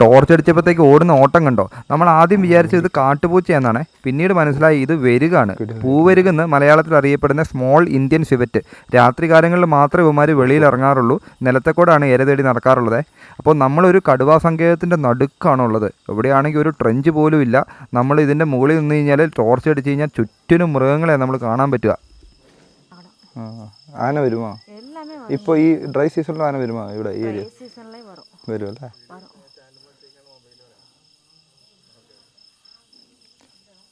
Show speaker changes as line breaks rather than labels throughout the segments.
Torch അടിച്ചപ്പോഴത്തേക്ക് ഓടുന്ന ഓട്ടം കണ്ടോ? നമ്മൾ ആദ്യം വിചാരിച്ചത് ഇത് കാട്ടുപൂച്ചയെന്നാണ് പിന്നീട് മനസ്സിലായി ഇത് വെരുകാണ്. പൂവരുകെന്ന് മലയാളത്തിൽ അറിയപ്പെടുന്ന സ്മോൾ ഇന്ത്യൻ സിവറ്റ് രാത്രികാലങ്ങളിൽ മാത്രമേ ഇവമാർ വെളിയിൽ ഇറങ്ങാറുള്ളൂ. നിലത്തെക്കോടാണ് ഇര തേടി നടക്കാറുള്ളത്. അപ്പോൾ നമ്മളൊരു കടുവാ സങ്കേതത്തിന്റെ നടുക്കാണുള്ളത്. എവിടെയാണെങ്കിൽ ഒരു ട്രെഞ്ച് പോലും ഇല്ല. നമ്മൾ ഇതിന്റെ മുകളിൽ നിന്ന് കഴിഞ്ഞാൽ ടോർച്ച് അടിച്ച് കഴിഞ്ഞാൽ ചുറ്റിനും മൃഗങ്ങളെ നമ്മൾ കാണാൻ പറ്റുക.
ആന വരുമോ? ഇപ്പോൾ ഈ ഡ്രൈ സീസണിൽ ആന വരുമോ ഇവിടെ ഈ ഏരിയ
വരുമല്ലേ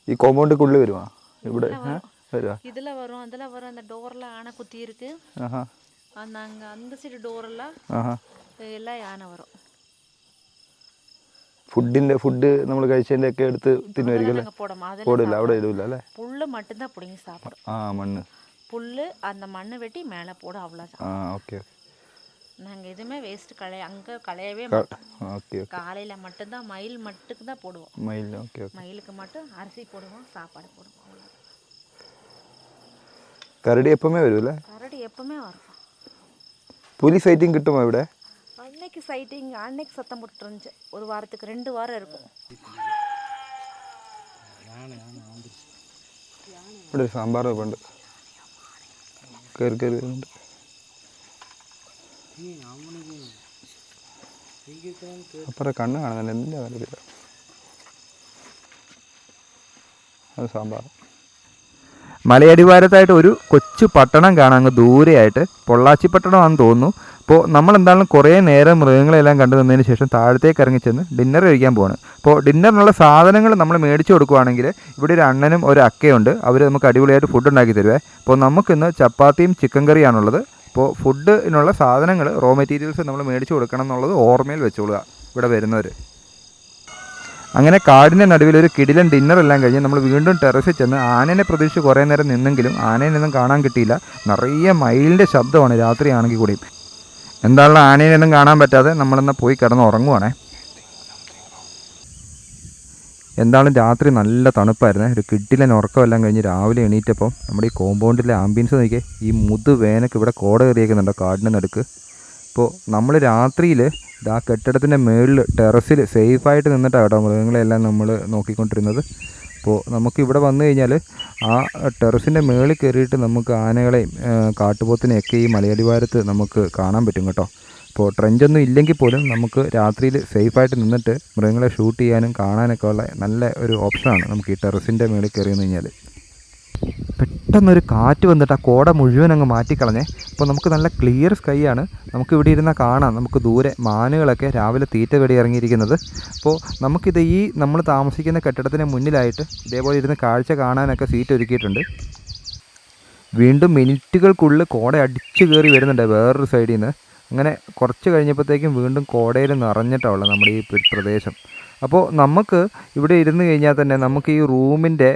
ഈ കോമ്പൗണ്ടിക്കുള്ളിൽ വരുമോ ഇവിടെ ഏ? വരുമോ
இதில் வரும் அதில் வரும் அந்த டோரில் யானை குத்தி இருக்கு
ആഹാ
அந்த அங்கே அந்த சைடு டோரெல்லாம்
ആഹാ
எல்லாம் யானை வரும்
ഫുഡിൻ്റെ ഫുഡ് നമ്മൾ കഴിച്ചതിൻ്റെ ഒക്കെ എടുത്ത് തിന്നുമായിരിക്കും അല്ലേ
நாங்கள் போடமா அதில்
പോടില്ല അവിടെ ഇടില്ല അല്ലേ
புல்லு மட்டும்தான் பிடிங்கி சாப்பிடும்
ആ மண்ணு
புல்லு அந்த மண்ணை வெட்டி மேலே போடும் அவ்வளோதான்
ആ ഓക്കെ
நாங்கள் எதுவுமே வேஸ்ட் களைய அங்கே களையவே
ஓகே
காலையில் மட்டும்தான் மயில் மட்டுக்கு தான் போடுவோம்.
மயில் ஓகே
மயிலுக்கு மட்டும் அரிசி போடுவோம் சாப்பாடு போடுவோம்
கரடி எப்பவுமே வரும்ல
கரடி எப்பவுமே வரும்.
புலி சைட்டிங் கிட்டுமா இவிட?
அன்னைக்கு சைட்டிங் அன்னைக்கு சத்தம் போட்டு இருந்துச்சு. ஒரு வாரத்துக்கு ரெண்டு வாரம் இருக்கும்.
சாம்பார் பண்ணு கரு கரு അപ്പുറം കണ്ണ് കാണുന്നില്ല. എന്തിന്റെ കാര്യത്തില്ല അത് സാമ്പാർ.
മലയടിവാരത്തായിട്ട് ഒരു കൊച്ചു പട്ടണം കാണാൻ അങ്ങ് ദൂരെയായിട്ട് പൊള്ളാച്ചി പട്ടണമാണെന്ന് തോന്നുന്നു. അപ്പോൾ നമ്മൾ എന്തായാലും കുറേ നേരം മൃഗങ്ങളെല്ലാം കണ്ടു നിന്നതിന് ശേഷം താഴത്തേക്ക് ഇറങ്ങി ചെന്ന് ഡിന്നർ കഴിക്കാൻ പോവാണ്. അപ്പോൾ ഡിന്നറിനുള്ള സാധനങ്ങൾ നമ്മൾ മേടിച്ചു കൊടുക്കുവാണെങ്കിൽ ഇവിടെ ഒരു അണ്ണനും ഒരു അക്കയുണ്ട്. അവർ നമുക്ക് അടിപൊളിയായിട്ട് ഫുഡ് ഉണ്ടാക്കി തരുവേ. അപ്പോൾ നമുക്കിന്ന് ചപ്പാത്തിയും ചിക്കൻ കറിയാണുള്ളത് അപ്പോൾ ഫുഡിനുള്ള സാധനങ്ങൾ റോ മെറ്റീരിയൽസ് നമ്മൾ മേടിച്ചു കൊടുക്കണം എന്നുള്ളത് ഓർമ്മയിൽ വെച്ചോളുക ഇവിടെ വരുന്നവർ അങ്ങനെ കാടിന്റെ നടുവിൽ ഒരു കിടിലൻ ഡിന്നർ എല്ലാം കഴിഞ്ഞ് നമ്മൾ വീണ്ടും ടെറസിൽ ചെന്ന് ആനേനെ പ്രതീക്ഷിച്ച് കുറേ നേരം നിന്നെങ്കിലും ആനേനൊന്നും കാണാൻ കിട്ടിയില്ല. നിറയെ മയിലിന്റെ ശബ്ദമാണ് രാത്രിയാണെങ്കിൽ കൂടിയും. എന്താണല്ലോ ആനേനൊന്നും കാണാൻ പറ്റാതെ നമ്മളെന്നാൽ പോയി കിടന്ന് ഉറങ്ങുവാണേ? എന്തായാലും രാത്രി നല്ല തണുപ്പായിരുന്നേ. ഒരു കിട്ടിലെ ഉറക്കമെല്ലാം കഴിഞ്ഞ് രാവിലെ എണീറ്റപ്പോൾ നമ്മുടെ ഈ കോമ്പൗണ്ടിലെ ആംബിയൻസ് നോക്കിയേ ഈ മുതു വേനക്ക് ഇവിടെ കോട കയറിയേക്കുന്നുണ്ടോ കാടിന്റെ നടുക്ക്. അപ്പോൾ നമ്മൾ രാത്രിയിൽ ആ കെട്ടിടത്തിന്റെ മുകളിൽ ടെറസിൽ സേഫായിട്ട് നിന്നിട്ടാണ് കേട്ടോ മൃഗങ്ങളെല്ലാം നമ്മൾ നോക്കിക്കൊണ്ടിരുന്നത്. അപ്പോൾ നമുക്ക് ഇവിടെ വന്നു കഴിഞ്ഞാൽ ആ ടെറസിന്റെ മുകളിൽ കയറിയിട്ട് നമുക്ക് ആനകളെയും കാട്ടുപോത്തിനെയൊക്കെ ഈ മലയടിവാരത്ത് നമുക്ക് കാണാൻ പറ്റും കേട്ടോ. അപ്പോൾ ട്രെഞ്ചൊന്നും ഇല്ലെങ്കിൽ പോലും നമുക്ക് രാത്രിയിൽ സേഫായിട്ട് നിന്നിട്ട് മൃഗങ്ങളെ ഷൂട്ട് ചെയ്യാനും കാണാനൊക്കെ ഉള്ള നല്ല ഒരു ഓപ്ഷനാണ് നമുക്ക് ഈ ടെറസിന്റെ മേളിൽ കയറി നിന്ന് കഴിഞ്ഞാൽ പെട്ടെന്നൊരു കാറ്റ് വന്നിട്ട് ആ കോട മുഴുവൻ അങ്ങ് മാറ്റിക്കളഞ്ഞേ അപ്പോൾ നമുക്ക് നല്ല ക്ലിയർ സ്കൈ ആണ്. നമുക്ക് ഇവിടെ ഇരുന്ന കാണാം. നമുക്ക് ദൂരെ മാനുകളൊക്കെ രാവിലെ തീറ്റ വെടി ഇറങ്ങിയിരിക്കുന്നത്. അപ്പോൾ നമുക്കിത് ഈ നമ്മൾ താമസിക്കുന്ന കെട്ടിടത്തിന് മുന്നിലായിട്ട് ഇതേപോലെ ഇരുന്ന് കാഴ്ച കാണാനൊക്കെ സീറ്റ് ഒരുക്കിയിട്ടുണ്ട്. വീണ്ടും മിനിറ്റുകൾക്കുള്ളിൽ കോട അടിച്ചു കയറി വരുന്നുണ്ട് വേറൊരു സൈഡിൽ നിന്ന്. അങ്ങനെ കുറച്ച് കഴിഞ്ഞപ്പോഴത്തേക്കും വീണ്ടും കോടയിൽ നിറഞ്ഞിട്ടാണ് നമ്മുടെ ഈ പ്രദേശം. അപ്പോൾ നമുക്ക് ഇവിടെ ഇരുന്ന് കഴിഞ്ഞാൽ തന്നെ നമുക്ക് ഈ റൂമിന്റെ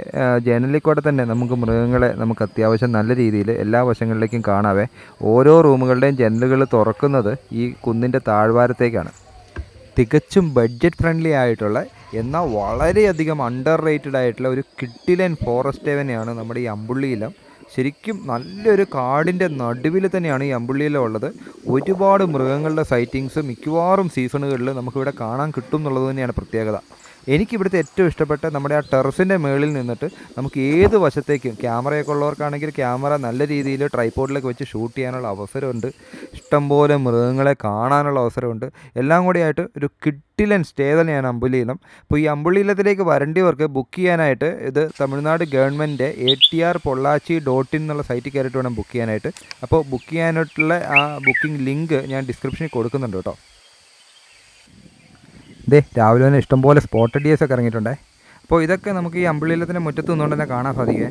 ജനലിൽ കൂടെ തന്നെ നമുക്ക് മൃഗങ്ങളെ നമുക്ക് അത്യാവശ്യം നല്ല രീതിയിൽ എല്ലാ വശങ്ങളിലേക്കും കാണാവേ. ഓരോ റൂമുകളുടെയും ജനലുകൾ തുറക്കുന്നത് ഈ കുന്നിന്റെ താഴ്വാരത്തേക്കാണ്. തികച്ചും ബഡ്ജറ്റ് ഫ്രണ്ട്ലി ആയിട്ടുള്ള എന്നാൽ വളരെയധികം അണ്ടർ റേറ്റഡ് ആയിട്ടുള്ള ഒരു കിട്ടിലൻ ഫോറസ്റ്റ് ഹെവനെയാണ് നമ്മുടെ ഈ അമ്പുള്ളിയിലം. ശരിക്കും നല്ലൊരു കാടിന്റെ നടുവിൽ തന്നെയാണ് ഈ അമ്പുള്ളിയിലെ ഉള്ളത്. ഒരുപാട് മൃഗങ്ങളുടെ സൈറ്റിങ്സ് മിക്കവാറും സീസണുകളിൽ നമുക്കിവിടെ കാണാൻ കിട്ടും എന്നുള്ളത് തന്നെയാണ് പ്രത്യേകത. എനിക്കിവിടുത്തെ ഏറ്റവും ഇഷ്ടപ്പെട്ട നമ്മുടെ ആ ടെറസിന്റെ മുകളിൽ നിന്നിട്ട് നമുക്ക് ഏത് വശത്തേക്കും ക്യാമറയൊക്കെ ഉള്ളവർക്കാണെങ്കിൽ ക്യാമറ നല്ല രീതിയിൽ ട്രൈപ്പോഡിലൊക്കെ വെച്ച് ഷൂട്ട് ചെയ്യാനുള്ള അവസരമുണ്ട്. ഇഷ്ടംപോലെ മൃഗങ്ങളെ കാണാനുള്ള അവസരമുണ്ട്. എല്ലാം കൂടിയായിട്ട് ഒരു കിട്ടിലൻ സ്റ്റേ തന്നെയാണ് അമ്പുലീലം അപ്പോൾ ഈ അമ്പുലീലത്തിലേക്ക് വരേണ്ടിയവർക്ക് ബുക്ക് ചെയ്യാനായിട്ട് ഇത് തമിഴ്നാട് ഗവൺമെന്റിന്റെ A T R Pollachi dot in എന്നുള്ള സൈറ്റിൽ കയറിയിട്ട് വേണം ബുക്ക് ചെയ്യാനായിട്ട്. അപ്പോൾ ബുക്ക് ചെയ്യാനായിട്ടുള്ള ആ ബുക്കിംഗ് ലിങ്ക് ഞാൻ ഡിസ്ക്രിപ്ഷനിൽ കൊടുക്കുന്നുണ്ട് കേട്ടോ. ദേ രാവിലെ തന്നെ ഇഷ്ടംപോലെ സ്പോട്ട് ഡിയേഴ്സ് ഒക്കെ ഇറങ്ങിയിട്ടുണ്ടേ. അപ്പോൾ ഇതൊക്കെ നമുക്ക് ഈ അമ്പിളിയിലത്തിന്റെ മുറ്റത്ത് നിന്നുകൊണ്ട് തന്നെ കാണാൻ സാധിക്കുക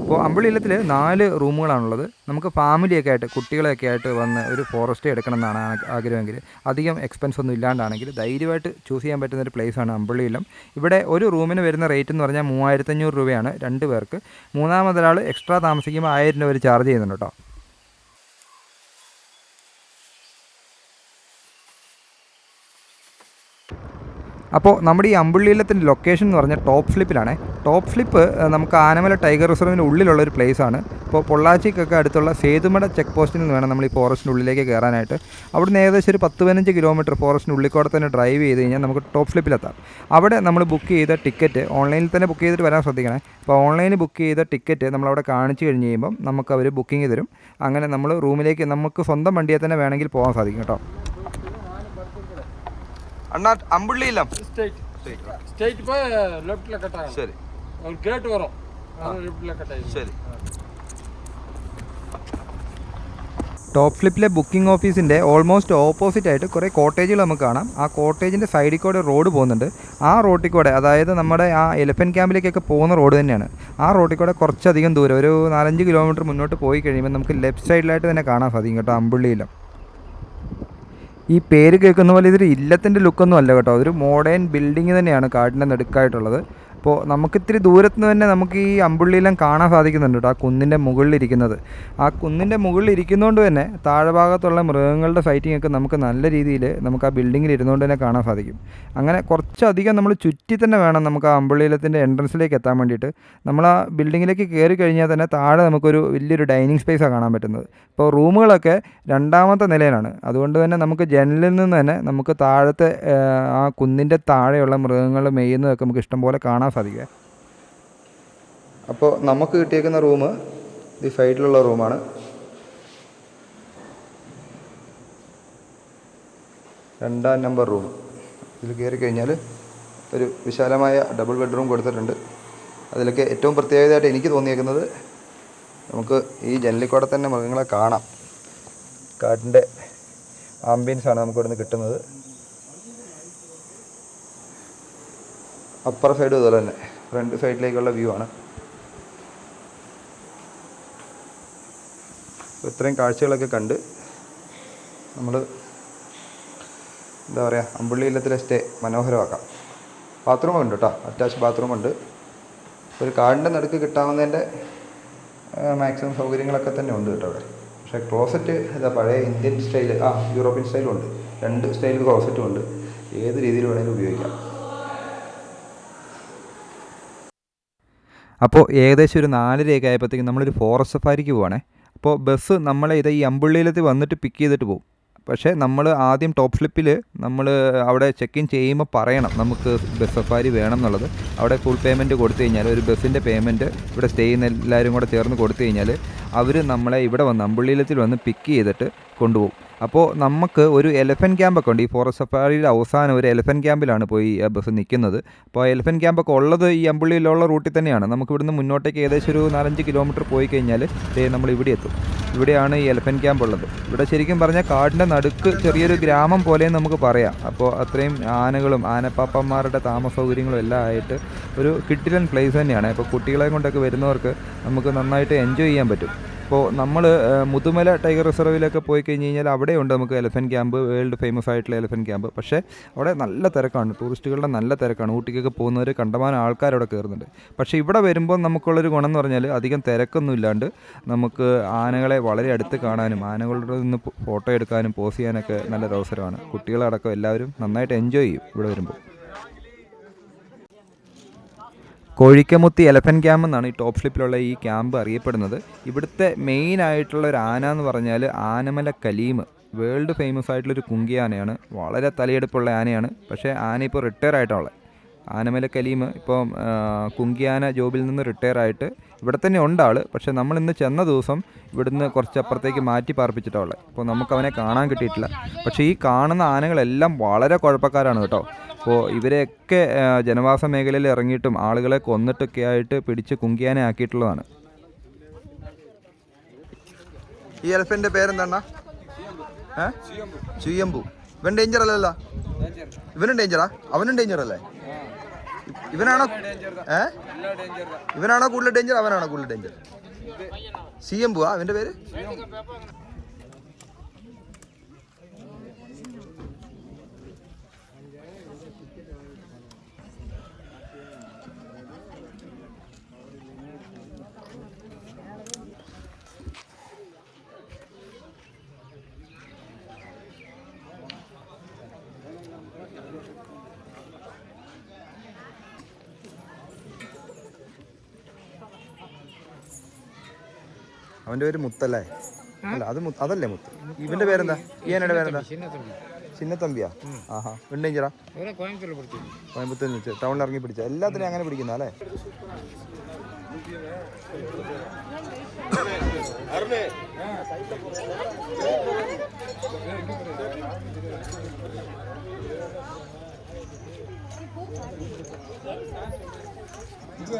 അപ്പോൾ അമ്പിളിയിലത്തിൽ നാല് റൂമുകളാണുള്ളത്. നമുക്ക് ഫാമിലിയൊക്കെ ആയിട്ട് കുട്ടികളെയൊക്കെ ആയിട്ട് വന്ന് ഒരു ഫോറസ്റ്റ് എടുക്കണം എന്നാണ് ആഗ്രഹമെങ്കിൽ. അധികം എക്സ്പെൻസ് ഒന്നും ഇല്ലാണ്ടാണെങ്കിൽ ധൈര്യമായിട്ട് ചൂസ് ചെയ്യാൻ പറ്റുന്ന ഒരു പ്ലേസാണ് അമ്പിളിയിലം. ഇവിടെ ഒരു റൂമിന് വരുന്ന റേറ്റ് എന്ന് പറഞ്ഞാൽ മൂവായിരത്തഞ്ഞൂറ് രൂപയാണ് രണ്ട് പേർക്ക്. മൂന്നാമതൊരാൾ എക്സ്ട്രാ താമസിക്കുമ്പോൾ ആയിരം രൂപ ചാർജ് ചെയ്യുന്നുണ്ട് കേട്ടോ. അപ്പോൾ നമ്മുടെ ഈ അമ്പുള്ളിയിലത്തിന്റെ ലൊക്കേഷൻ എന്ന് പറഞ്ഞാൽ ടോപ്പ് ഫ്ലിപ്പിലാണ് ടോപ്പ് ഫ്ലിപ്പ് നമുക്ക് ആനമല ടൈഗർ റിസർവിന്റെ ഉള്ളിലുള്ള ഒരു ആണ്. ഇപ്പോൾ പൊള്ളാച്ചിക്കൊക്കെ അടുത്തുള്ള സേതുമട ചെക്ക് പോസ്റ്റിൽ നിന്ന് വേണം നമ്മൾ ഈ ഫോറസ്റ്റിന്റെ ഉള്ളിലേക്ക് കയറാനായിട്ട്. അവിടുന്ന് ഏകദേശം ഒരു പത്ത് പതിനഞ്ച് കിലോമീറ്റർ ഫോറസ്റ്റിന്റെ ഉള്ളിൽ കൂടെ തന്നെ ഡ്രൈവ് ചെയ്ത് കഴിഞ്ഞാൽ നമുക്ക് ടോപ്പ് ഫ്ലിപ്പിലെത്താം അവിടെ നമ്മൾ ബുക്ക് ചെയ്ത ടിക്കറ്റ് ഓൺലൈനിൽ തന്നെ ബുക്ക് ചെയ്തിട്ട് വരാൻ ശ്രദ്ധിക്കണേ. അപ്പോൾ ഓൺലൈനിൽ ബുക്ക് ചെയ്ത ടിക്കറ്റ് നമ്മളവിടെ കാണിച്ചു കഴിഞ്ഞ് കഴിയുമ്പം നമുക്ക് അവർ ബുക്കിംഗ് തരും. അങ്ങനെ നമ്മൾ റൂമിലേക്ക് നമുക്ക് സ്വന്തം വണ്ടിയെ തന്നെ വേണമെങ്കിൽ പോകാൻ സാധിക്കും കേട്ടോ.
அண்ணா அம்புள்ளி இல்லம்
ஸ்ட்ரைட் ஸ்ட்ரைட் போய் லெஃப்ட்ல கட் ஆகும்
சரி
ஒரு கேட் வரும் அது லெஃப்ட்ல கட் ஆகும்
சரி
ടോപ്പ് ഫ്ലിപ്പിലെ ബുക്കിംഗ് ഓഫീസിൻ്റെ ഓൾമോസ്റ്റ് ഓപ്പോസിറ്റ് ആയിട്ട് കുറേ കോട്ടേജുകൾ നമുക്ക് കാണാം ആ കോട്ടേജിൻ്റെ സൈഡിൽ കൂടെ റോഡ് പോകുന്നുണ്ട് ആ റോട്ടിൽ കൂടെ അതായത് നമ്മുടെ ആ എലിഫൻറ്റ് ക്യാമ്പിലേക്കൊക്കെ പോകുന്ന റോഡ് തന്നെയാണ് ആ റോട്ടിൽ കൂടെ കുറച്ചധികം ദൂരം ഒരു നാലഞ്ച് കിലോമീറ്റർ മുന്നോട്ട് പോയി കഴിയുമ്പോൾ നമുക്ക് ലെഫ്റ്റ് സൈഡിലായിട്ട് തന്നെ കാണാൻ സാധിക്കും കേട്ടോ അമ്പുള്ളിയിലും ഈ പേര് കേൾക്കുന്ന പോലെ ഇതൊരു ഇല്ലത്തിന്റെ ലുക്കൊന്നും അല്ല കേട്ടോ. അതൊരു മോഡേൺ ബിൽഡിംഗ് തന്നെയാണ് കാടിന്റെ നടുക്കായിട്ടുള്ളത്. അപ്പോൾ നമുക്ക് ഇത്തിരി ദൂരത്ത് നിന്ന് തന്നെ നമുക്ക് ഈ അമ്പുള്ളിയിലും കാണാൻ സാധിക്കുന്നുണ്ട് കേട്ടോ ആ കുന്നിന്റെ മുകളിലിരിക്കുന്നത്. ആ കുന്നിന്റെ മുകളിൽ ഇരിക്കുന്നതുകൊണ്ട് തന്നെ താഴെഭാഗത്തുള്ള മൃഗങ്ങളുടെ ഫൈറ്റിംഗ് ഒക്കെ നമുക്ക് നല്ല രീതിയിൽ നമുക്ക് ആ ബിൽഡിങ്ങിൽ ഇരുന്നുകൊണ്ട് തന്നെ കാണാൻ സാധിക്കും. അങ്ങനെ കുറച്ചധികം നമ്മൾ ചുറ്റി തന്നെ വേണം നമുക്ക് ആ അമ്പുള്ളിയിലത്തിന്റെ എൻട്രൻസിലേക്ക് എത്താൻ വേണ്ടിയിട്ട്. നമ്മൾ ആ ബിൽഡിങ്ങിലേക്ക് കയറി കഴിഞ്ഞാൽ തന്നെ താഴെ നമുക്കൊരു വലിയൊരു ഡൈനിങ് സ്പേസാണ് കാണാൻ പറ്റുന്നത്. ഇപ്പോൾ റൂമുകളൊക്കെ രണ്ടാമത്തെ നിലയിലാണ്. അതുകൊണ്ട് തന്നെ നമുക്ക് ജനലിൽ നിന്ന് തന്നെ നമുക്ക് താഴത്തെ ആ കുന്നിന്റെ താഴെയുള്ള മൃഗങ്ങൾ മെയ്യുന്നതൊക്കെ നമുക്ക് ഇഷ്ടംപോലെ കാണാൻ സാധിക്കുക. അപ്പോൾ നമുക്ക് കിട്ടിയേക്കുന്ന റൂം ഈ സൈഡിലുള്ള റൂമാണ്. രണ്ടാം നമ്പർ റൂം. ഇതിൽ കയറി കഴിഞ്ഞാൽ ഒരു വിശാലമായ ഡബിൾ ബെഡ്റൂം കൊടുത്തിട്ടുണ്ട്. അതിലൊക്കെ ഏറ്റവും പ്രത്യേകതയായിട്ട് എനിക്ക് തോന്നിയേക്കുന്നത് നമുക്ക് ഈ ജനലിക്കൂടെ തന്നെ മൃഗങ്ങളെ കാണാം. കാട്ടിന്റെ ആംബിയൻസാണ് നമുക്ക് ഇവിടുന്ന് കിട്ടുന്നത്. അപ്പർ സൈഡ് ഇതുപോലെ തന്നെ. ഫ്രണ്ട് സൈഡിലേക്കുള്ള വ്യൂ ആണ്. ഇത്രയും കാഴ്ചകളൊക്കെ കണ്ട് നമ്മൾ എന്താ പറയുക അമ്പുള്ളി ഇല്ലത്തിലെ സ്റ്റേ മനോഹരമാക്കാം. ബാത്റൂം ഉണ്ട് കേട്ടോ അറ്റാച്ച് ബാത്റൂം ഉണ്ട്. ഒരു കാടിന്റെ നടുക്ക് കിട്ടാവുന്നതിന്റെ മാക്സിമം സൗകര്യങ്ങളൊക്കെ തന്നെ ഉണ്ട് കേട്ടോ അവിടെ. പക്ഷേ ക്ലോസറ്റ് ഇതാ പഴയ ഇന്ത്യൻ സ്റ്റൈൽ ആ യൂറോപ്യൻ സ്റ്റൈലും ഉണ്ട്. രണ്ട് സ്റ്റൈൽ ക്ലോസറ്റും ഉണ്ട്. ഏത് രീതിയിൽ വേണമെങ്കിലും ഉപയോഗിക്കാം. അപ്പോൾ ഏകദേശം ഒരു നാലരയൊക്കെ ആയപ്പോഴത്തേക്കും നമ്മളൊരു ഫോറസ്റ്റ് സഫാരിക്ക് പോവാണേ. അപ്പോൾ ബസ് നമ്മളെ ഇത് ഈ അമ്പുള്ളിയിലെത്തി വന്നിട്ട് പിക്ക് ചെയ്തിട്ട് പോകും പക്ഷേ നമ്മൾ ആദ്യം ടോപ്പ് ഫ്ലിപ്പിൽ നമ്മൾ അവിടെ ചെക്ക് ഇൻ ചെയ്യുമ്പോൾ പറയണം നമുക്ക് ബസ് സഫാരി വേണം എന്നുള്ളത് അവിടെ ഫുൾ പേയ്മെന്റ് കൊടുത്തു കഴിഞ്ഞാൽ ഒരു ബസ്സിന്റെ പേയ്മെന്റ് ഇവിടെ സ്റ്റേ ചെയ്യുന്ന എല്ലാവരും കൂടെ ചേർന്ന് കൊടുത്തു കഴിഞ്ഞാൽ അവർ നമ്മളെ ഇവിടെ വന്ന് അമ്പുള്ളിയിലത്തിൽ വന്ന് പിക്ക് ചെയ്തിട്ട് കൊണ്ടുപോകും അപ്പോൾ നമുക്ക് ഒരു എലഫന്റ് ക്യാമ്പൊക്കെ ഉണ്ട്. ഈ ഫോറസ്റ്റ് സഫാരിയുടെ അവസാനം ഒരു എലഫന്റ് ക്യാമ്പിലാണ് പോയി ബസ് നിൽക്കുന്നത് അപ്പോൾ എലഫന്റ് ക്യാമ്പൊക്കെ ഉള്ളത് ഈ അമ്പുള്ളിയിലുള്ള റൂട്ടിൽ തന്നെയാണ്. നമുക്ക് ഇവിടുന്ന് മുന്നോട്ടേക്ക് ഏകദേശം ഒരു നാലഞ്ച് കിലോമീറ്റർ പോയി കഴിഞ്ഞാൽ നമ്മൾ ഇവിടെ എത്തും. ഇവിടെയാണ് ഈ എലഫന്റ് ക്യാമ്പ് ഉള്ളത്. ഇവിടെ ശരിക്കും പറഞ്ഞാൽ കാടിന്റെ നടുക്ക് ചെറിയൊരു ഗ്രാമം പോലെ നമുക്ക് പറയാം. അപ്പോൾ അത്രയും ആനകളും ആനപ്പാപ്പന്മാരുടെ താമസ സൗകര്യങ്ങളും എല്ലാം ആയിട്ട് ഒരു കിട്ടിലൻ പ്ലേസ് തന്നെയാണ്. അപ്പോൾ കുട്ടികളെ കൊണ്ടൊക്കെ വരുന്നവർക്ക് നമുക്ക് നന്നായിട്ട് എൻജോയ് ചെയ്യാൻ പറ്റും. അപ്പോൾ നമ്മൾ മുതുമല ടൈഗർ റിസർവിലൊക്കെ പോയി കഴിഞ്ഞ് കഴിഞ്ഞാൽ അവിടെയുണ്ട് നമുക്ക് എലഫന്റ് ക്യാമ്പ് വേൾഡ് ഫേമസ് ആയിട്ടുള്ള എലഫന്റ് ക്യാമ്പ്. പക്ഷേ അവിടെ നല്ല തിരക്കാണ്. ടൂറിസ്റ്റുകളുടെ നല്ല തിരക്കാണ്. ഊട്ടിക്കൊക്കെ പോകുന്നവർ കണ്ടമാനം ആൾക്കാർ അവിടെ കയറുന്നുണ്ട് പക്ഷേ ഇവിടെ വരുമ്പോൾ നമുക്കുള്ളൊരു ഗുണം എന്ന് പറഞ്ഞാൽ അധികം തിരക്കൊന്നും ഇല്ലാണ്ട് നമുക്ക് ആനകളെ വളരെ അടുത്ത് കാണാനും ആനകളുടെ നിന്ന് ഫോട്ടോ എടുക്കാനും പോസ് ചെയ്യാനൊക്കെ നല്ലൊരു അവസരമാണ്. കുട്ടികളടക്കം എല്ലാവരും നന്നായിട്ട് എൻജോയ് ചെയ്യും ഇവിടെ വരുമ്പോൾ കോഴിക്കമുത്തി എലഫൻ ക്യാമ്പ് എന്നാണ് ഈ ടോപ്പ് സ്ലിപ്പിലുള്ള ഈ ക്യാമ്പ് അറിയപ്പെടുന്നത്. ഇവിടുത്തെ മെയിൻ ആയിട്ടുള്ള ഒരു ആന എന്ന് പറഞ്ഞാൽ ആനമല കലീം വേൾഡ് ഫേമസ് ആയിട്ടുള്ളൊരു കുങ്കി ആനയാണ്. വളരെ തലയെടുപ്പുള്ള ആനയാണ്. പക്ഷേ ആന ഇപ്പോൾ റിട്ടയർ ആയിട്ടുള്ളത് ആനമല കലീം ഇപ്പോൾ കുങ്കിയാന ജോബിൽ നിന്ന് റിട്ടയർ ആയിട്ട് ഇവിടെ തന്നെ ഉണ്ട് ആൾ പക്ഷേ നമ്മൾ ഇന്ന് ചെന്ന ദിവസം ഇവിടുന്ന് കുറച്ച് അപ്പുറത്തേക്ക് മാറ്റി പാർപ്പിച്ചിട്ടുള്ളത് അപ്പോൾ നമുക്ക് അവനെ കാണാൻ കിട്ടിയിട്ടില്ല. പക്ഷേ ഈ കാണുന്ന ആനകളെല്ലാം വളരെ കുഴപ്പക്കാരാണ് കേട്ടോ. അപ്പോൾ ഇവരെയൊക്കെ ജനവാസ മേഖലയിൽ ഇറങ്ങിയിട്ടും ആളുകളെ കൊന്നിട്ടൊക്കെ ആയിട്ട് പിടിച്ച് കുങ്കിയാനെ ആക്കിയിട്ടുള്ളതാണ്.
ഈ എലഫന്റിന്റെ പേരെന്താണ് ചുയ്യമ്പു ഇവൻ ഡേഞ്ചർ അല്ലല്ലോ. ഇവനും ഡേഞ്ചറാ അവനും ഡേഞ്ചർ അല്ലേ? ഇവനാണോ ഏ? ഇവനാണോ കൂടുതൽ ഡേഞ്ചർ അവനാണോ കൂടുതൽ ഡേഞ്ചർ സി എം പോവാ അവന്റെ പേര്? അവന്റെ പേര് മുത്തല്ലേ? അല്ല അത് അതല്ലേ മുത്ത്? ഇവന്റെ പേരെന്താ? ഇയാനയുടെ പേരെന്താ? ചിന്നത്തമ്പിയാ? ആഹാ.
വെണ്ണേഞ്ചിറ
കോയമ്പത്തൂർ വെച്ച് ടൗണിൽ ഇറങ്ങി പിടിച്ച എല്ലാത്തിനും അങ്ങനെ പിടിക്കുന്ന അല്ലേ?
ഇത്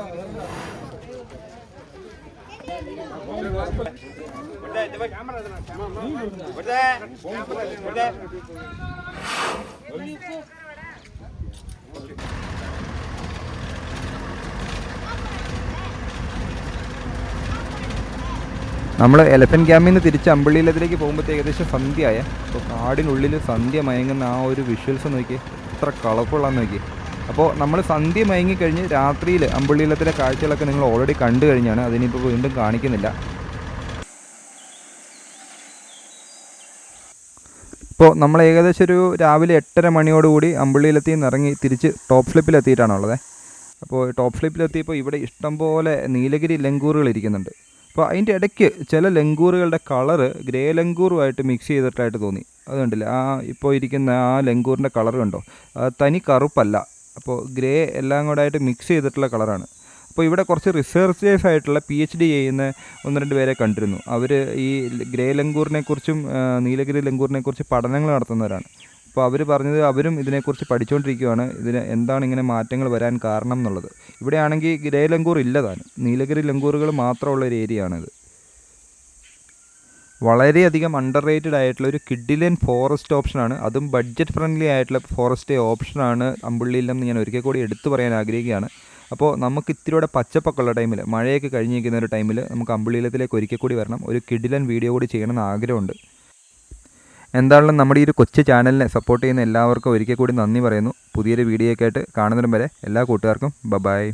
നമ്മൾ എലഫൻ ക്യാമ്പിൽ നിന്ന് തിരിച്ച് അമ്പള്ളിയിലത്തിലേക്ക് പോകുമ്പോഴത്തേക്ക് ഏകദേശം സന്ധ്യയായ. അപ്പോൾ കാടിനുള്ളിൽ സന്ധ്യ മയങ്ങുന്ന ആ ഒരു വിഷ്വൽസ് നോക്കി എത്ര കളർഫുള്ളാന്ന് നോക്കി അപ്പോൾ നമ്മൾ സന്ധ്യ മയങ്ങിക്കഴിഞ്ഞ് രാത്രിയിൽ അമ്പള്ളിയിലത്തിലെ കാഴ്ചകളൊക്കെ നിങ്ങൾ ഓൾറെഡി കണ്ടു കഴിഞ്ഞാണ്. അതിനിപ്പോൾ വീണ്ടും കാണിക്കുന്നില്ല. ഇപ്പോൾ നമ്മൾ ഏകദേശം ഒരു രാവിലെ എട്ടര മണിയോടുകൂടി അമ്പള്ളിയിലെത്തി ഇറങ്ങി തിരിച്ച് ടോപ്പ് ഫ്ലിപ്പിലെത്തിയിട്ടാണുള്ളത് അപ്പോൾ ടോപ്പ് ഫ്ലിപ്പിലെത്തിയപ്പോൾ ഇവിടെ ഇഷ്ടംപോലെ നീലഗിരി ലങ്കൂറുകൾ ഇരിക്കുന്നുണ്ട്. അപ്പോൾ അതിന്റെ ഇടയ്ക്ക് ചില ലങ്കൂറുകളുടെ കളറ് ഗ്രേ ലങ്കൂറുമായിട്ട് മിക്സ് ചെയ്തിട്ടായിട്ട് തോന്നി. അത് കണ്ടില്ല? ആ ഇപ്പോൾ ഇരിക്കുന്ന ആ ലങ്കൂറിന്റെ കളർ കണ്ടോ? തനി കറുപ്പല്ല. അപ്പോൾ ഗ്രേ എല്ലാം കൂടെ ആയിട്ട് മിക്സ് ചെയ്തിട്ടുള്ള കളറാണ് അപ്പോൾ ഇവിടെ കുറച്ച് റിസർച്ചേഴ്സ് ആയിട്ടുള്ള പി എച്ച് ഡി ചെയ്യുന്ന ഒന്ന് രണ്ട് പേരെ കണ്ടിരുന്നു. അവർ ഈ ഗ്രേ ലങ്കൂറിനെ കുറിച്ചും നീലഗിരി ലങ്കൂറിനെ കുറിച്ച് പഠനങ്ങൾ നടത്തുന്നവരാണ്. അപ്പോൾ അവർ പറഞ്ഞത് അവരും ഇതിനെക്കുറിച്ച് പഠിച്ചുകൊണ്ടിരിക്കുകയാണ് ഇതിന് എന്താണ് ഇങ്ങനെ മാറ്റങ്ങൾ വരാൻ കാരണം എന്നുള്ളത്. ഇവിടെയാണെങ്കിൽ ഗ്രേ ലങ്കൂർ ഇല്ലതാണ് നീലഗിരി ലങ്കൂറുകൾ മാത്രമുള്ള ഒരു ഏരിയ ആണിത്. വളരെയധികം അണ്ടർ റേറ്റഡ് ആയിട്ടുള്ള ഒരു കിഡിലൻ ഫോറസ്റ്റ് ഓപ്ഷനാണ് അതും ബഡ്ജറ്റ് ഫ്രണ്ട്ലി ആയിട്ടുള്ള ഫോറസ്റ്റ് ഓപ്ഷനാണ് അമ്പുള്ളിയിലെന്ന് ഞാൻ ഒരിക്കൽ കൂടി എടുത്തു പറയാൻ ആഗ്രഹിക്കുകയാണ്. അപ്പോൾ നമുക്ക് ഇത്തിരിയുടെ പച്ചപ്പൊക്കെയുള്ള ടൈമിൽ മഴയൊക്കെ കഴിഞ്ഞിരിക്കുന്ന ഒരു ടൈമിൽ നമുക്ക് അമ്പുള്ളിയിലത്തിലേക്ക് ഒരിക്കൽ കൂടി വരണം. ഒരു കിഡിലൻ വീഡിയോ കൂടി ചെയ്യണമെന്ന് ആഗ്രഹമുണ്ട്. എന്താണെങ്കിലും നമ്മുടെ ഈ ഒരു കൊച്ചു ചാനലിനെ സപ്പോർട്ട് ചെയ്യുന്ന എല്ലാവർക്കും ഒരിക്കൽ കൂടി നന്ദി പറയുന്നു. പുതിയൊരു വീഡിയോ ഒക്കെ ആയിട്ട് കാണുന്നതിനും വരെ എല്ലാ കൂട്ടുകാർക്കും ബബായ്